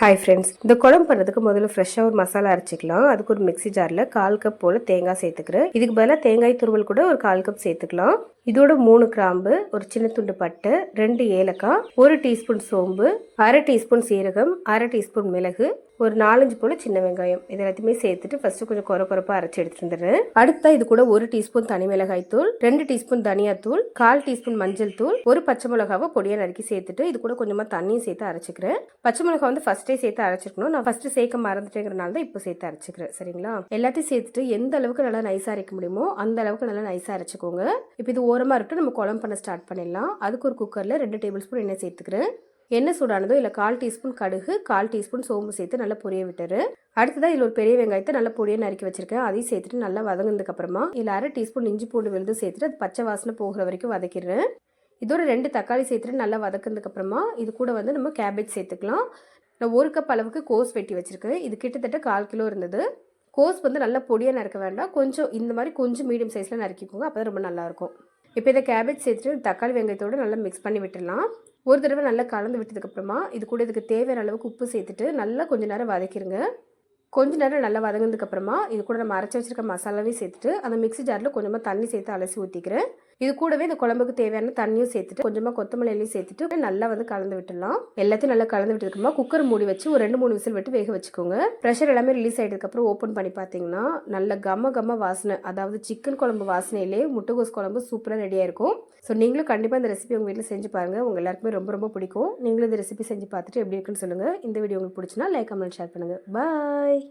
Hi friends இந்த குழம்பு பண்ணுறதுக்கு முதல்ல ஃப்ரெஷ்ஷாக ஒரு மசாலா அரைச்சிக்கலாம். அதுக்கு ஒரு மிக்ஸி ஜாரில் கால் கப் போல் தேங்காய் சேர்த்துக்கிறேன். இதுக்கு பதிலாக தேங்காய் துருவல் கூட ஒரு கால் கப் சேர்த்துக்கலாம். இதோட மூணு கிராம்பு ஒரு சின்ன துண்டு பட்டை ரெண்டு ஏலக்காய் ஒரு டீஸ்பூன் சோம்பு அரை டீஸ்பூன் சீரகம் அரை டீஸ்பூன் மிளகு ஒரு நாலஞ்சு போல் சின்ன வெங்காயம். இது எல்லாத்தையுமே சேர்த்துட்டு ஃபர்ஸ்ட் கொஞ்சம் குறை குறைப்பாக அரைச்சி எடுத்துட்டு வந்துடுறேன் அடுத்தா இது கூட ஒரு டீஸ்பூன் தனி மிளகாய் தூள் ரெண்டு டீஸ்பூன் தனியாத்தூள் கால் டீஸ்பூன் மஞ்சள் தூள் ஒரு பச்சை மிளகாவை பொடியாக நறுக்கி சேர்த்துட்டு இது கூட கொஞ்சமாக தண்ணியும் சேர்த்து அரைச்சிக்கிறேன் பச்சை மிளகா வந்து ஃபர்ஸ்டே சேர்த்து அரைச்சிருக்கணும். நான் ஃபர்ஸ்ட் சேர்க்க மறந்துட்டேங்கிறனால தான் இப்போ சேர்த்து அரைச்சிக்கிறேன் சரிங்களா? எல்லாத்தையும் சேர்த்துட்டு எந்த அளவுக்கு நல்லா நைஸாக அரைக்க முடியுமோ அந்த அளவுக்கு நல்லா நைஸாக அரைச்சிக்கோங்க. இப்போ இது ஓரமாக இருக்கட்டும் நம்ம குழம்பு பண்ண ஸ்டார்ட் பண்ணிடலாம். அதுக்கு ஒரு குக்கரில் ரெண்டு டேபிள் ஸ்பூன் எண்ணெய் சேர்த்துக்கிறேன். எண்ணெய் சூடானதோ இல்லை கால் டீஸ்பூன் கடுகு கால் டீஸ்பூன் சோம்பு சேர்த்து நல்லா பொரிய விட்டுரு அடுத்ததாக இதில் ஒரு பெரிய வெங்காயத்தை நல்லா பொடியாக நறுக்கி வச்சிருக்கேன். அதையும் சேர்த்துட்டு நல்லா வதங்கினதுக்கப்புறமா இதில் அரை டீஸ்பூன் இஞ்சி பூண்டு விழுந்து சேர்த்துட்டு அது பச்சை வாசனை போகிற வரைக்கும் வதக்கிடுறேன். இதோட ரெண்டு தக்காளி சேர்த்துட்டு நல்லா வதக்கினதுக்கப்புறமா இது கூட வந்து நம்ம கேபேஜ் சேர்த்துக்கலாம். நான் ஒரு கப் அளவுக்கு கோஸ் வெட்டி வச்சுருக்கேன். இது கிட்டத்தட்ட கால் கிலோ இருந்தது. கோஸ் வந்து நல்லா பொடியாக நறுக்க வேண்டாம். கொஞ்சம் இந்த மாதிரி கொஞ்சம் மீடியம் சைஸில் நறுக்கிக்கோங்க. அப்போ தான் ரொம்ப நல்லாயிருக்கும் இப்போ இதை கேபேஜ் சேர்த்துட்டு தக்காளி வெங்காயத்தோடு நல்லா மிக்ஸ் பண்ணி விட்டுடலாம். ஒரு தடவை நல்லா கலந்து விட்டதுக்கப்புறமா இது கூட இதுக்கு தேவையான அளவுக்கு உப்பு சேர்த்துட்டு நல்லா கொஞ்சம் நேரம் வதக்கிடுங்க கொஞ்ச நேரம் நல்லா வதங்கினதுக்கப்புறமா இது கூட நம்ம அரைச்சி வச்சிருக்க மசாலாவையும் சேர்த்துட்டு அந்த மிக்ஸி ஜாரில் கொஞ்சமாக தண்ணி சேர்த்து அலசி ஊற்றிக்கிறேன் இது கூடவே இந்த குழம்புக்கு தேவையான தண்ணியும் சேர்த்துட்டு கொஞ்சமாக கொத்தமல்லியும் சேர்த்துட்டு நல்லா வந்து கலந்து விட்டுடலாம். எல்லாத்தையும் நல்லா கலந்து விட்டதுக்கப்புறமா குக்கர் மூடி வச்சு ஒரு ரெண்டு மூணு விசில் விட்டு வேக வச்சுக்கோங்க. ப்ரெஷர் எல்லாமே ரிலீஸ் ஆகிட்டதுக்கப்புறம் ஓப்பன் பண்ணி பார்த்தீங்கன்னா நல்ல கம்ம கம்ம வாசனை அதாவது சிக்கன் குழம்பு வாசனையிலே முட்டைகோஸ் குழம்பு சூப்பராக ரெடியாக இருக்கும். ஸோ நீங்களும் கண்டிப்பாக இந்த ரெசிபி உங்கள் வீட்டில் செஞ்சு பாருங்கள் உங்கள் எல்லாருக்குமே ரொம்ப ரொம்ப பிடிக்கும். நீங்களும் இந்த ரெசிபி செஞ்சு பார்த்துட்டு எப்படி இருக்குன்னு சொல்லுங்கள் இந்த வீடியோ உங்களுக்கு பிடிச்சினா லைக் கமெண்ட் ஷேர் பண்ணுங்கள் பாய்